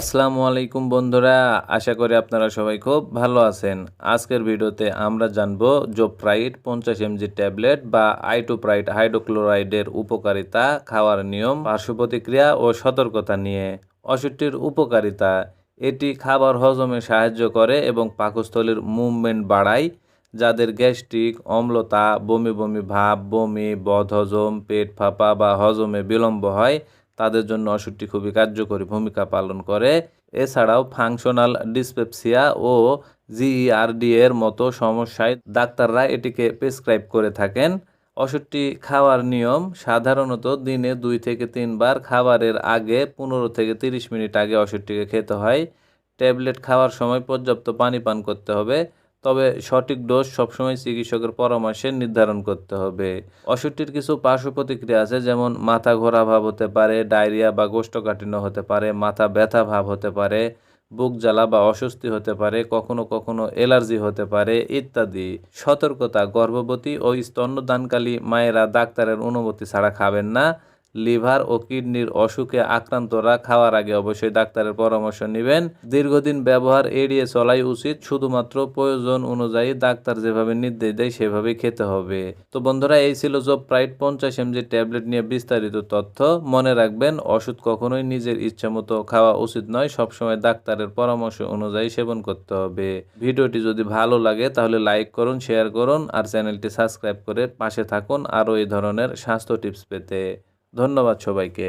আসসালামু আলাইকুম বন্ধুরা, আশা করি আপনারা সবাই খুব ভালো আছেন। আজকের ভিডিওতে আমরা জানব জোপ্রাইট পঞ্চাশ এমজি ট্যাবলেট বা আইটোপ্রাইট হাইড্রোক্লোরাইডের উপকারিতা, খাওয়ার নিয়ম, পার্শ্ব প্রতিক্রিয়া ও সতর্কতা নিয়ে। ওষুধটির উপকারিতা, এটি খাবার হজমে সাহায্য করে এবং পাকস্থলীর মুভমেন্ট বাড়ায়, যাদের গ্যাস্ট্রিক, অম্লতা, বমি বমি ভাব, বমি, বদহজম, পেট ফাঁপা বা হজমে বিলম্ব হয় তাদের জন্য ওষুধটি খুবই কার্যকরী ভূমিকা পালন করে। এছাড়াও ফাংশনাল ডিসপেপসিয়া ও জিইআরডি এর মতো সমস্যায় ডাক্তাররা এটিকে প্রেসক্রাইব করে থাকেন। ওষুধটি খাওয়ার নিয়ম সাধারণত দিনে দুই থেকে তিনবার খাবারের আগে পনেরো থেকে তিরিশ মিনিট আগে ওষুধটিকে খেতে হয়। ট্যাবলেট খাওয়ার সময় পর্যাপ্ত পানি পান করতে হবে। তবে সঠিক ডোজ সবসময় চিকিৎসকের পরামর্শে নির্ধারণ করতে হবে। ওষুধটির কিছু পার্শ্ব প্রতিক্রিয়া আছে, যেমন মাথা ঘোরা ভাব হতে পারে, ডায়রিয়া বা কোষ্ঠকাঠিন্য হতে পারে, মাথা ব্যথা ভাব হতে পারে, বুক জ্বালা বা অস্বস্তি হতে পারে, কখনো কখনো অ্যালার্জি হতে পারে ইত্যাদি। সতর্কতা, গর্ভবতী ও স্তন্যদানকালী মায়েরা ডাক্তারের অনুমতি ছাড়া খাবেন না। লিভার ও কিডনির অসুখে আক্রান্তরা খাওয়ার আগে অবশ্যই ডাক্তারের পরামর্শ নেবেন। দীর্ঘদিন ব্যবহার এড়িয়ে চলাই উচিত। শুধুমাত্র প্রয়োজন অনুযায়ী ডাক্তার যেভাবে নির্দেশ দেয়, সেভাবেই খেতে হবে। তো বন্ধুরা, এই ছিল জব প্রাইট পঞ্চাশ এমজি ট্যাবলেট নিয়ে বিস্তারিত তথ্য। মনে রাখবেন, ওষুধ কখনোই নিজের ইচ্ছা মতো খাওয়া উচিত নয়। সবসময় ডাক্তারের পরামর্শ অনুযায়ী সেবন করতে হবে। ভিডিওটি যদি ভালো লাগে, তাহলে লাইক করুন, শেয়ার করুন আর চ্যানেলটি সাবস্ক্রাইব করে পাশে থাকুন আরও এই ধরনের স্বাস্থ্য টিপস পেতে। ধন্যবাদ সবাইকে।